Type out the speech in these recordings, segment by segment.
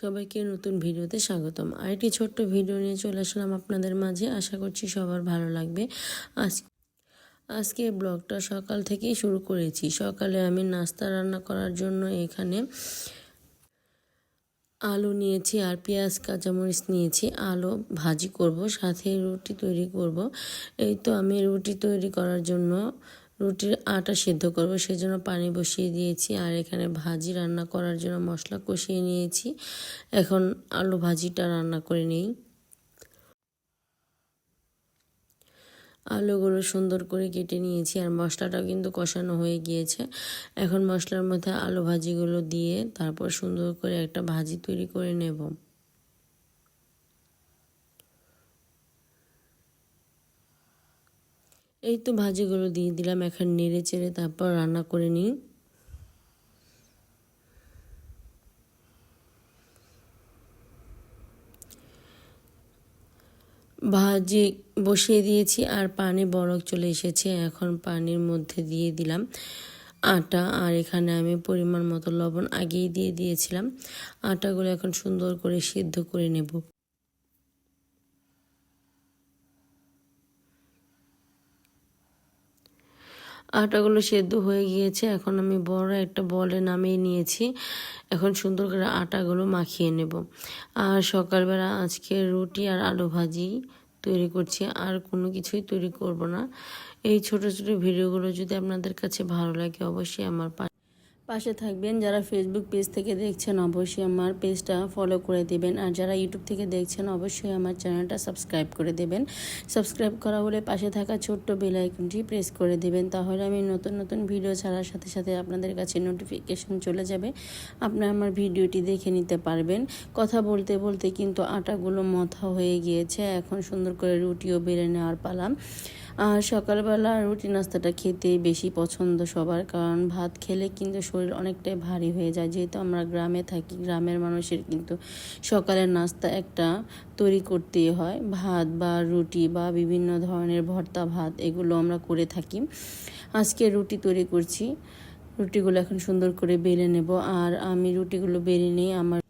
সবাইকে নতুন ভিডিওতে স্বাগতম। আরেকটি ছোট্ট ভিডিও নিয়ে চলে আসলাম আপনাদের মাঝে। আশা করছি সবার ভালো লাগবে। আজ আজকে ব্লগটা সকাল থেকেই শুরু করেছি। সকালে আমি নাস্তা রান্না করার জন্য এখানে আলু নিয়েছি আর পেঁয়াজ, কাঁচামরিচ নিয়েছি। আলু ভাজি করব, সাথে রুটি তৈরি করব। এই তো আমি রুটি তৈরি করার জন্য রুটির আটা সিদ্ধ করব, সেজন্য পানি বসিয়ে দিয়েছি। আর এখানে ভাজি রান্না করার জন্য মশলা কষিয়ে নিয়েছি। এখন আলু ভাজিটা রান্না করে নিই। আলুগুলো সুন্দর করে কেটে নিয়েছি আর মশলাটাও কিন্তু কষানো হয়ে গিয়েছে। এখন মশলার মধ্যে আলু ভাজিগুলো দিয়ে তারপর সুন্দর করে একটা ভাজি তৈরি করে নেব। এই তো ভাজিগুলো দিয়ে দিলাম, এখন নেড়ে চেড়ে তারপর রান্না করে নিই। ভাজি বসিয়ে দিয়েছি আর পানি বরফ চলে এসেছে, এখন পানির মধ্যে দিয়ে দিলাম আটা। আর এখানে আমি পরিমাণ মতো লবণ আগেই দিয়ে দিয়েছিলাম। আটাগুলো এখন সুন্দর করে সিদ্ধ করে নেব। আটাগুলো সেদ্ধ হয়ে গিয়েছে। এখন আমি বড় একটা বলে নামিয়ে নিয়েছি। এখন সুন্দর করে আটাগুলো মাখিয়ে নেব। আর সকালবেলা আজকে রুটি আর আলু ভাজি তৈরি করছি। আর কোনো কিছুই তৈরি করব না। এই ছোট ছোট ভিডিওগুলো যদি আপনাদের কাছে ভালো লাগে, অবশ্যই আমার পাশে থাকবেন যারা ফেসবুক পেজ থেকে দেখছেন, অবশ্যই আমার পেজটা ফলো করে দেবেন। আর যারা ইউটিউব থেকে দেখছেন, অবশ্যই আমার চ্যানেলটা সাবস্ক্রাইব করে দেবেন। সাবস্ক্রাইব করা হলে পাশে থাকা ছোট্ট বেল আইকনটি প্রেস করে দেবেন, তাহলে আমি নতুন নতুন ভিডিও ছাড়ার সাথে সাথে আপনাদের কাছে নোটিফিকেশন চলে যাবে। আপনারা আমার ভিডিওটি দেখে নিতে পারবেন। কথা বলতে বলতে কিন্তু আটাগুলো মথা হয়ে গিয়েছে। এখন সুন্দর করে রুটিও বেড়ে নেওয়ার পালাম আর সকালবেলা রুটি নাস্তাটা খেতে বেশি পছন্দ সবার, কারণ ভাত খেলে কিন্তু শরীর অনেকটাই ভারী হয়ে যায়। যেহেতু আমরা গ্রামে থাকি, গ্রামের মানুষের কিন্তু সকালের নাস্তা একটা তৈরি করতেই হয়। ভাত বা রুটি বা বিভিন্ন ধরনের ভর্তা, ভাত এগুলো আমরা করে থাকি। আজকে রুটি তৈরি করছি। রুটিগুলো এখন সুন্দর করে বেলে নেব। আর আমি রুটিগুলো বেলে নিই আমার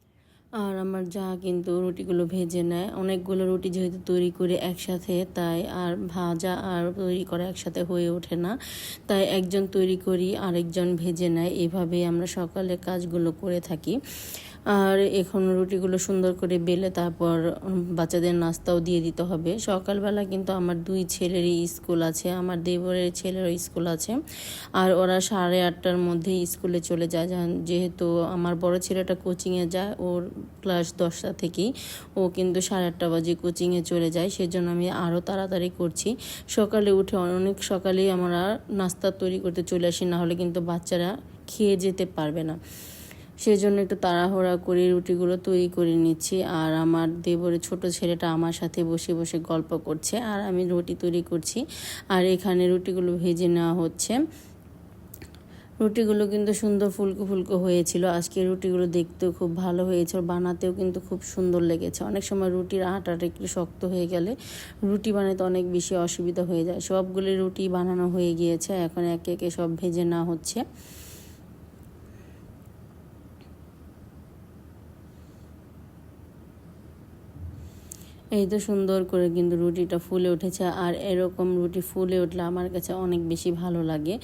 আর আমার যা কিন্তু রুটিগুলো ভেজে নেয়। অনেকগুলো রুটি যেহেতু তৈরি করে একসাথে, তাই আর ভাজা আর তৈরি করা একসাথে হয়ে ওঠে না। তাই একজন তৈরি করি, আরেকজন ভেজে নেয়। এভাবেই আমরা সকালে কাজগুলো করে থাকি। আর এখন রুটিগুলো সুন্দর করে বেলে তারপর বাচ্চাদের নাস্তাও দিয়ে দিতে হবে। সকালবেলা কিন্তু আমার দুই ছেলেরই স্কুল আছে, আমার দেবরের ছেলেরও স্কুল আছে। আর ওরা সাড়ে আটটার মধ্যে স্কুলে চলে যায় যেহেতু আমার বড় ছেলেটা কোচিংয়ে যায়, ওর ক্লাস দশটা থেকেই। ও কিন্তু সাড়ে আটটা বাজে কোচিংয়ে চলে যায়, সেজন্য আমি আরও তাড়াতাড়ি করছি। সকালে উঠে অনেক সকালেই আমরা নাস্তা তৈরি করতে চলে আসি না হলে কিন্তু বাচ্চারা খেয়ে যেতে পারবে না। সেজন্য একটু তাড়াহুড়া করে, রুটিগুলো তৈরি করে নিচ্ছি। আর আমার দেবরের ছোট ছেলেটা আমার সাথে বসে বসে গল্প করছে আর আমি রুটি তৈরি করছি। আর এখানে রুটিগুলো ভেজে নেওয়া হচ্ছে। রুটিগুলো কিন্তু সুন্দর ফুলকো ফুলকো হয়েছিল। আজকে রুটিগুলো দেখতেও খুব ভালো হয়েছে বানাতেও কিন্তু খুব সুন্দর লেগেছে। অনেক সময় রুটির আটাটা একটু শক্ত হয়ে গেলে রুটি বানাতে অনেক বেশি অসুবিধা হয়ে যায়। সবগুলি রুটি বানানো হয়ে গিয়েছে। এখন একে একে সব ভেজে নেওয়া হচ্ছে। এই তো সুন্দর করে কিন্তু রুটিটা ফুলে উঠেছে আর এরকম রুটি ফুলে উঠলে আমার কাছে অনেক বেশি ভালো লাগে,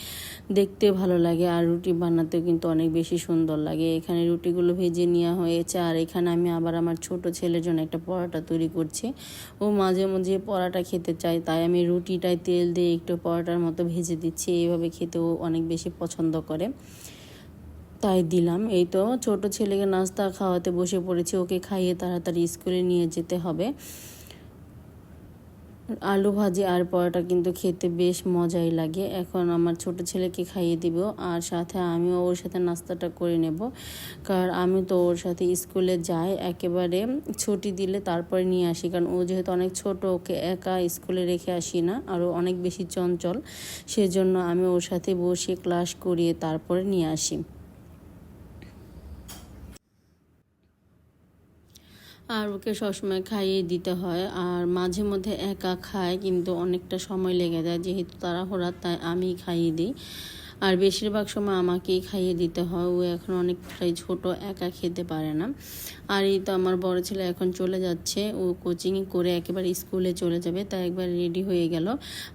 দেখতে ভালো লাগে আর রুটি বানাতেও কিন্তু অনেক বেশি সুন্দর লাগে। এখানে রুটিগুলো ভেজে নেওয়া হয়েছে আর এখানে আমি আবার আমার ছোট ছেলের জন্য একটা পরোটা তৈরি করছি। ও মাঝে মাঝে পরোটা খেতে চায়, তাই আমি রুটিটায় তেল দিয়ে একটু পরোটার মতো ভেজে দিচ্ছি এইভাবে খেতেও অনেক বেশি পছন্দ করে। তাই দিলাম, এই তো ছোট ছেলেকে নাস্তা খাওয়াতে বসে পড়েছি, ওকে খাইয়ে তাড়াতাড়ি স্কুলে নিয়ে যেতে হবে। আলু ভাজি আর পরোটা কিন্তু খেতে বেশ মজাই লাগে। এখন আমার ছোট ছেলেকে খাইয়ে দিব আর সাথে আমিও ওর সাথে নাস্তাটা করে নেব। কারণ আমি তো ওর সাথে স্কুলে যাই, একেবারে ছুটি দিলে তারপরে নিয়ে আসি। কারণ ও যেহেতু অনেক ছোট, ওকে একা স্কুলে রেখে আসি না। আরও অনেক বেশি চঞ্চল। সেজন্য আমি ওর সাথে বসে ক্লাস করিয়ে তারপরে নিয়ে আসি। আর ওকে সবসময় খাইয়ে দিতে হয়। আর মাঝে মধ্যে একা খায়, কিন্তু অনেকটা সময় লেগে যায়, যেহেতু তাড়াহুড়া, তাই আমি খাইয়ে দিই। আর বেশিরভাগ সময় আমাকেই খাইয়ে দিতে হয়। ও এখন অনেকটাই ছোট, একা খেতে পারে না। আর এই তো আমার বড় ছেলে এখন চলে যাচ্ছে। ও কোচিং করে একেবারে স্কুলে চলে যাবে, তাই একবার রেডি হয়ে গেল।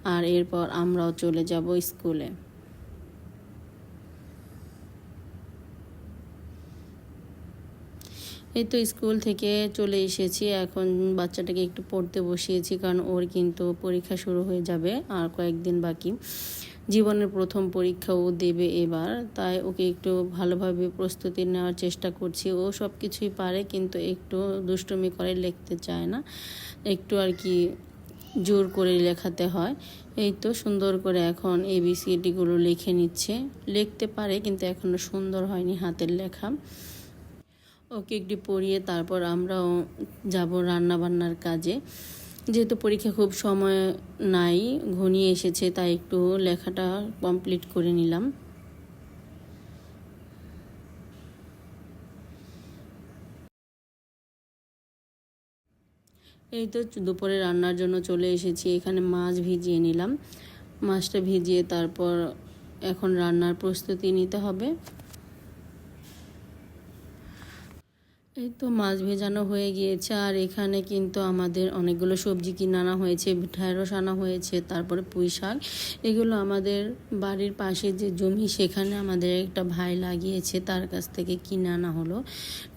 আর এরপর আমরাও চলে যাব স্কুলে। এই তো স্কুল থেকে চলে এসেছি। এখন বাচ্চাটাকে একটু পড়তে বসিয়েছি, কারণ ওর কিন্তু পরীক্ষা শুরু হয়ে যাবে আর কয়েকদিন বাকি। জীবনের প্রথম পরীক্ষা ও দেবে এবার, তাই ওকে একটু ভালোভাবে প্রস্তুতি নেওয়ার চেষ্টা করছি। ও সব কিছুই পারে, কিন্তু একটু দুষ্টুমি করে লিখতে চায় না। একটু আর কি জোর করে লেখাতে হয়। এই তো সুন্দর করে এখন এবিসিডিগুলো লিখে নিচ্ছে। লিখতে পারে, কিন্তু এখনও সুন্দর হয়নি হাতের লেখা। ওকে একটু পড়িয়ে তারপর আমরাও যাব রান্না বান্নার কাজে। যেহেতু পরীক্ষা খুব সময় নাই, ঘনিয়ে এসেছে, তাই একটু লেখাটা কমপ্লিট করে নিলাম। এই তো দুপুরে রান্নার জন্য চলে এসেছি, এখানে মাছ ভিজিয়ে নিলাম। মাছটা ভিজিয়ে তারপর এখন রান্নার প্রস্তুতি নিতে হবে। এই তো মাছ ভেজানো হয়ে গিয়েছে, আর এখানে কিন্তু আমাদের অনেকগুলো সবজি কিনে আনা হয়েছে ঢেঁড়স আনা হয়েছে, তারপরে পুঁই শাক। এগুলো আমাদের বাড়ির পাশে যে জমি, সেখানে আমাদের একটা ভাই লাগিয়েছে, তার কাছ থেকে কিনে আনা হলো।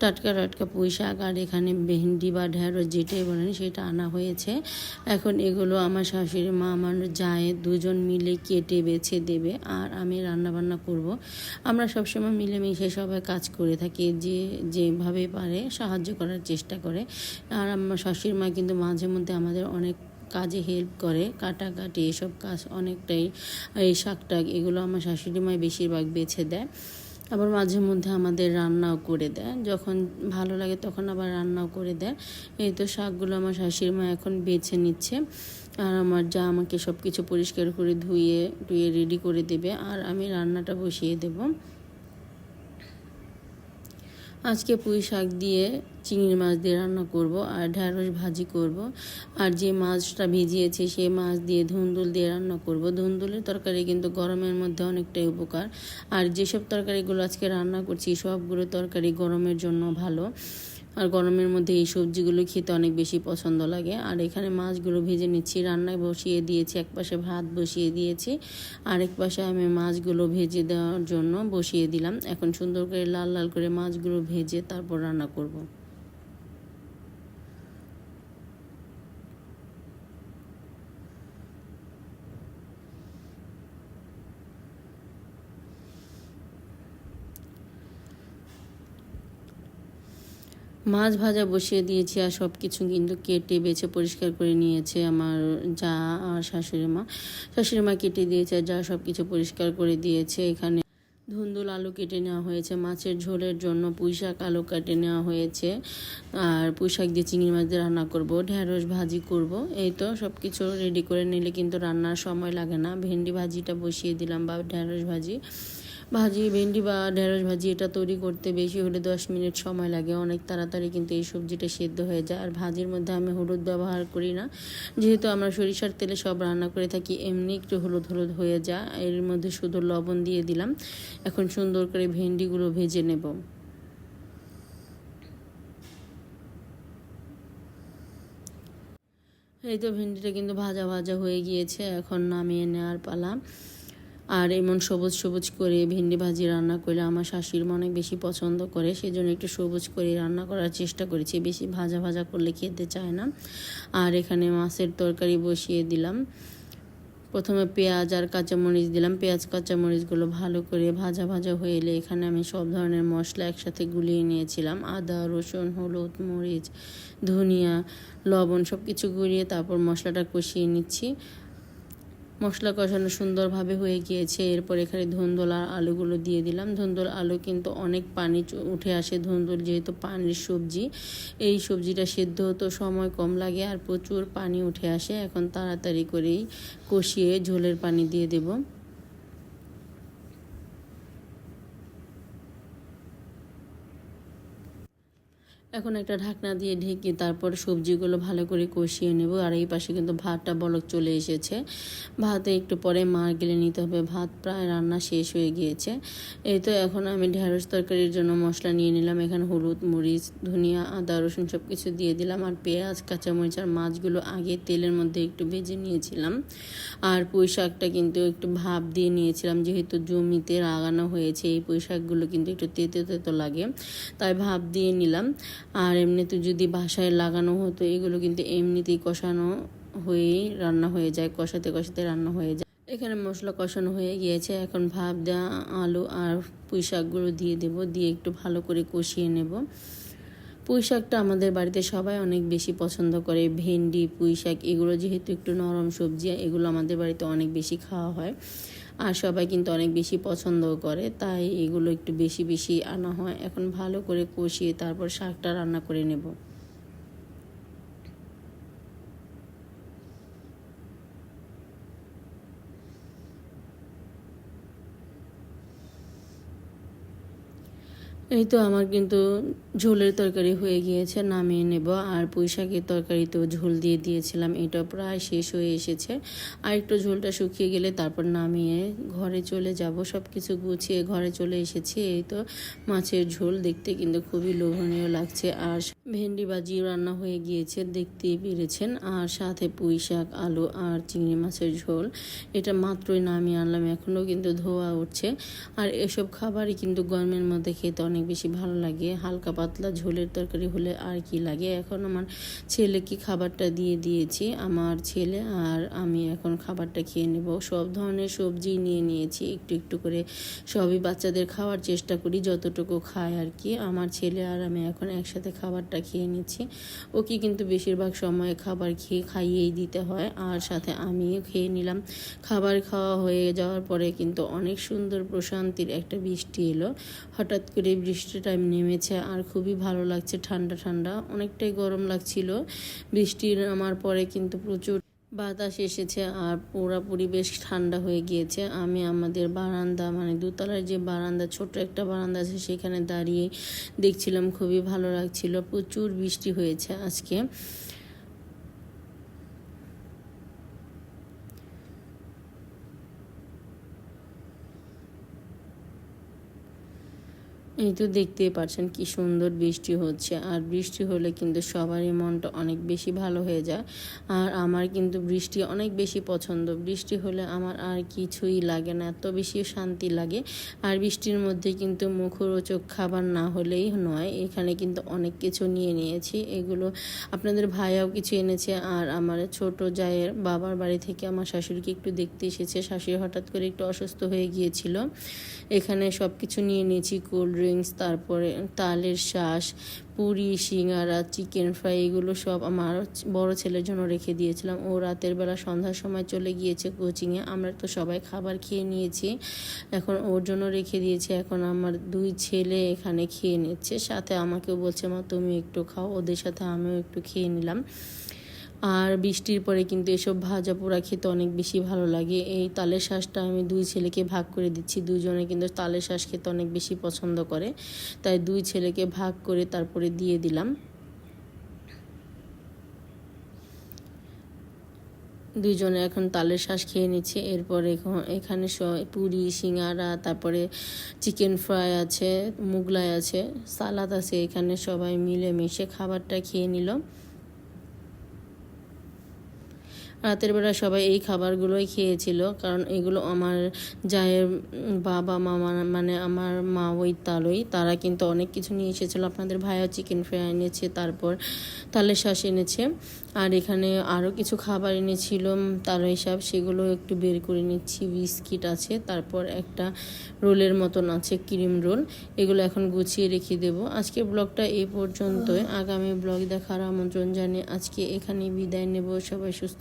টাটকা টাটকা পুঁই শাক, আর এখানে ভেন্ডি বা ঢেঁড়স, যেটাই বলেন সেটা আনা হয়েছে। এখন এগুলো আমার শাশুড়ি মা, আমার যায় দুজন মিলে কেটে বেছে দেবে, আর আমি রান্নাবান্না করব। আমরা সবসময় মিলেমিশে সবাই কাজ করে থাকি, যে যেভাবে পারে পারে, সাহায্য করার চেষ্টা করে। আর আমার শাশুড়ি মা কিন্তু মাঝে মধ্যে আমাদের অনেক কাজে হেল্প করে, কাটাকাটি এসব কাজ অনেকটাই, এই শাক টাক এগুলো আমার শাশুড়ি মায় বেশিরভাগ বেছে দেয়। আবার মাঝে মধ্যে আমাদের রান্নাও করে দেয়। যখন ভালো লাগে তখন আবার রান্নাও করে দেয়। এই তো শাকগুলো আমার শাশুড়ি মা এখন বেছে নিচ্ছে। আর আমার যা আমাকে সব কিছু পরিষ্কার করে ধুয়ে টুয়ে রেডি করে দেবে। আর আমি রান্নাটা বসিয়ে দেবো। আজকে পুঁই শাক দিয়ে চিংড়ি মাছ দিয়ে রান্না করব আর ঢ্যাঁড়স ভাজি করব। আর যে মাছটা ভিজিয়েছে সেই মাছ দিয়ে ধুন্দুল দিয়ে রান্না করব। ধুন্দুলের তরকারি কিন্তু গরমের মধ্যে অনেকটাই উপকার। আর যেসব তরকারিগুলো আজকে রান্না করছি সবগুলো তরকারি গরমের জন্য ভালো। গরমের মধ্যে এই সবজিগুলো খেতে অনেক বেশি পছন্দ লাগে আর এখানে মাছগুলো ভেজে নিচ্ছি, রান্নায় বসিয়ে দিয়েছি এক পাশে ভাত বসিয়ে দিয়েছি, আরেক পাশে আমি মাছগুলো ভেজে দেওয়ার জন্য বসিয়ে দিলাম এখন সুন্দর করে লাল লাল করে মাছগুলো ভেজে তারপর রান্না করব। মাছ ভাজা বসিয়ে দিয়েছি আর সব কিছু কিন্তু কেটে বেছে পরিষ্কার করে নিয়েছে আমার যা আর শাশুড়ি মা। শাশুড়ি মা কেটে দিয়েছে, আর যা সব কিছু পরিষ্কার করে দিয়েছে। এখানে ধুন্দুল আলু কেটে নেওয়া হয়েছে, মাছের ঝোলের জন্য পুঁইশাক আলু কেটে নেওয়া হয়েছে, আর পুঁইশাক দিয়ে চিংড়ি মাছ দিয়ে রান্না করব, ঢেঁড়স ভাজি করব। এই তো সব কিছু রেডি করে নিলে কিন্তু রান্নার সময় লাগে না। ভেন্ডি ভাজিটা বসিয়ে দিলাম বা ঢেঁড়স ভাজি। ভাজি, ভেন্ডি বা ঢেঁড়স ভাজি এটা তৈরি করতে বেশি হলে দশ মিনিট সময় লাগে। অনেক তাড়াতাড়ি কিন্তু এই সবজিটা সেদ্ধ হয়ে যায়। আর ভাজির মধ্যে আমি হলুদ ব্যবহার করি না। যেহেতু আমরা সরিষার তেলে সব রান্না করে থাকি, এমনি একটু হলুদ হলুদ হয়ে যায়। এর মধ্যে শুধু লবণ দিয়ে দিলাম। এখন সুন্দর করে ভেন্ডিগুলো ভেজে নেব। এই তো ভেন্ডিটা কিন্তু ভাজা ভাজা হয়ে গিয়েছে। এখন নামিয়ে নেওয়ার পালা। আর এমন সবুজ সবুজ করে ভেন্ডি ভাজি রান্না করলে আমার শাশুড়ি মা অনেক বেশি পছন্দ করে। সেই জন্য একটু সবুজ করে রান্না করার চেষ্টা করেছি। বেশি ভাজা ভাজা করলে খেতে চায় না। আর এখানে মাছের তরকারি বসিয়ে দিলাম। প্রথমে পেঁয়াজ আর কাঁচামরিচ দিলাম। পেঁয়াজ, কাঁচামরিচগুলো ভালো করে ভাজা ভাজা হয়ে এলে এখানে আমি সব ধরনের মশলা একসাথে গুলিয়ে নিয়েছিলাম। আদা, রসুন, হলুদ, মরিচ, ধনিয়া, লবণ সব কিছু গুলিয়ে তারপর মশলাটা কষিয়ে নিচ্ছি। মশলা কষানো সুন্দরভাবে হয়ে গিয়েছে। এরপর এখানে ধুন্দুল আর আলুগুলো দিয়ে দিলাম। ধুন্দুল, আলু কিন্তু অনেক পানি উঠে আসে ধুন্দুল যেহেতু পানির সবজি। এই সবজিটা সেদ্ধ হতো সময় কম লাগে আর প্রচুর পানি উঠে আসে। এখন তাড়াতাড়ি করেই কষিয়ে ঝোলের পানি দিয়ে দেবো। এখন একটা ঢাকনা দিয়ে ঢেকে তারপর সবজিগুলো ভালো করে কষিয়ে নেব। আর এই পাশে কিন্তু ভাতটা বলক চলে এসেছে। ভাতে একটু পরে মার গেলে নিতে হবে। ভাত প্রায় রান্না শেষ হয়ে গিয়েছে। এই তো এখন আমি ঢেঁড়স তরকারির জন্য মশলা নিয়ে নিলাম। এখানে হলুদ, মরিচ, ধনিয়া, আদা, রসুন সব কিছু দিয়ে দিলাম। আর পেঁয়াজ, কাঁচামরিচ আর মাছগুলো আগে তেলের মধ্যে একটু ভেজে নিয়েছিলাম। আর পুঁই শাকটা কিন্তু একটু ভাপ দিয়ে নিয়েছিলাম। যেহেতু জমিতে লাগানো হয়েছে, এই পুঁই শাকগুলো কিন্তু একটু তেতো তেতো লাগে, তাই ভাপ দিয়ে নিলাম। আর এমনিতে যদি বাসায় লাগানো হতো, এগুলো কিন্তু এমনিতেই কষানো হয়েই রান্না হয়ে যায়, কষাতে কষাতে রান্না হয়ে যায়। এখানে মশলা কষানো হয়ে গিয়েছে, এখন ভাপ দেওয়া আলু আর পুঁই শাকগুলো দিয়ে দেব, দিয়ে একটু ভালো করে কষিয়ে নেব। পুঁই শাকটা আমাদের বাড়িতে সবাই অনেক বেশি পছন্দ করে, ভেন্ডি, পুঁই শাক, এগুলো যেহেতু একটু নরম সবজি, এগুলো আমাদের বাড়িতে অনেক বেশি খাওয়া হয়। আর সবাই কিন্তু অনেক বেশি পছন্দ করে, তাই এগুলো একটু বেশি বেশি আনা হয়। এখন ভালো করে কষিয়ে তারপর শাকটা রান্না করে নেব। এই তো আমার কিন্তু ঝোলের তরকারি হয়ে গিয়েছে, নামিয়ে নেব। আর পুঁই শাকের তো ঝোল দিয়ে দিয়েছিলাম এটা প্রায় শেষ হয়ে এসেছে। আর একটু ঝোলটা শুকিয়ে গেলে তারপর নামিয়ে ঘরে চলে যাব। সব কিছু গুছিয়ে ঘরে চলে এসেছি। এই তো মাছের ঝোল দেখতে কিন্তু খুবই লোভনীয় লাগছে। আর ভেন্ডি ভাজি রান্না হয়ে গিয়েছে, দেখতেই পেরেছেন। আর সাথে পুঁই শাক আলু আর চিংড়ি মাছের ঝোল, এটা মাত্রই নামিয়ে আনলাম। এখনও কিন্তু ধোয়া উঠছে। আর এসব খাবারই কিন্তু গরমের মধ্যে খেতে অনেক বেশি ভালো লাগে। হালকা পাতলা ঝোলের তরকারি হলে আর কি লাগে? এখন আমার ছেলেকে খাবারটা দিয়ে দিয়েছি। আমার ছেলে আর আমি এখন খাবারটা খেয়ে নেব। সব ধরনের সবজি নিয়ে নিয়েছি। একটু একটু করে সবই বাচ্চাদের খাওয়ার চেষ্টা করি, যতটুকু খায় আর কি। আমার ছেলে আর আমি এখন একসাথে খাবারটা খেয়ে নিচ্ছি। ওকে কিন্তু বেশিরভাগ সময় খাবার খেয়ে খাইয়েই দিতে হয়। আর সাথে আমিও খেয়ে নিলাম। খাবার খাওয়া হয়ে যাওয়ার পরে কিন্তু অনেক সুন্দর প্রশান্তির একটা বৃষ্টি এলো। হঠাৎ করে বৃষ্টিটা নেমেছে আর খুবই ভালো লাগছে ঠান্ডা ঠান্ডা। অনেকটাই গরম লাগছিল। বৃষ্টির আমার পরে কিন্তু প্রচুর বাতাস এসেছে আর পুরা পরিবেশ ঠান্ডা হয়ে গিয়েছে। আমি আমাদের বারান্দা মানে দোতলার যে বারান্দা ছোট একটা বারান্দা আছে সেখানে দাঁড়িয়ে দেখছিলাম। খুবই ভালো লাগছিল। প্রচুর বৃষ্টি হয়েছে আজকে। এই তো দেখতেই পাচ্ছেন কি সুন্দর বৃষ্টি হচ্ছে। আর বৃষ্টি হলে কিন্তু সবারই মনটা অনেক বেশি ভালো হয়ে যায়। আর আমার কিন্তু বৃষ্টি অনেক বেশি পছন্দ। বৃষ্টি হলে আমার আর কিছুই লাগে না, এত বেশি শান্তি লাগে। আর বৃষ্টির মধ্যে কিন্তু মুখরোচক খাবার না হলেই নয়, এখানে কিন্তু অনেক কিছু নিয়ে নিয়েছি। এগুলো আপনাদের ভাইয়াও কিছু এনেছে আর আমার ছোট জায়ের বাবার বাড়ি থেকে আমার শাশুড়িকে একটু দেখতে এসেছে। শাশুড়ি হঠাৎ করে একটু অসুস্থ হয়ে গিয়েছিল। এখানে সব কিছু নিয়ে নিয়েছি, কোল্ড ড্রিঙ্কস তারপরে তালের শ্বাস পুরি, সিঙ্গারা চিকেন ফ্রাই এগুলো সব আমার বড় ছেলের জন্য রেখে দিয়েছিলাম। ও রাতের বেলা সন্ধ্যার সময় চলে গিয়েছে কোচিংয়ে আমরা তো সবাই খাবার খেয়ে নিয়েছি। এখন ওর জন্য রেখে দিয়েছি। এখন আমার দুই ছেলে এখানে খেয়ে নিচ্ছে। সাথে আমাকেও বলছে, মা, তুমি একটু খাও। ওদের সাথে আমিও একটু খেয়ে নিলাম। আর বৃষ্টির পরে কিন্তু এসব ভাজা পোড়া খেতে অনেক বেশি ভালো লাগে। এই তালের শ্বাসটা আমি দুই ছেলেকে ভাগ করে দিচ্ছি। দুজনে কিন্তু তালের শ্বাস খেতে অনেক বেশি পছন্দ করে। তাই দুই ছেলেকে ভাগ করে তারপরে দিয়ে দিলাম। দুইজনে এখন তালের শ্বাস খেয়ে নিচ্ছে। এরপর এখানে পুরি, সিঙ্গারা, তারপরে চিকেন ফ্রাই আছে, মুগলাই আছে, সালাদ আছে। এখানে সবাই মিলে মিশে খাবারটা খেয়ে নিল। রাতের বেলা সবাই এই খাবারগুলোই খেয়েছিল, কারণ এগুলো আমার জায়ের বাবা, মামা মানে আমার মা ওই তালই, তারা কিন্তু অনেক কিছু নিয়ে এসেছিল। আপনাদের ভাইয়া চিকেন ফ্রাই এনেছে, তারপর তালের শ্বাস এনেছে, আর এখানে আরও কিছু খাবার এনেছিল তার হিসাব সেগুলো একটু বের করে নিচ্ছি, বিস্কিট আছে, তারপর একটা রোলের মতন আছে, ক্রিম রোল, এগুলো এখন গুছিয়ে রেখে দেব। আজকে ব্লগটা এ পর্যন্তই। আগামী ব্লগ দেখার আমন্ত্রণ জানিয়ে আজকে এখানে বিদায় নেব। সবাই সুস্থ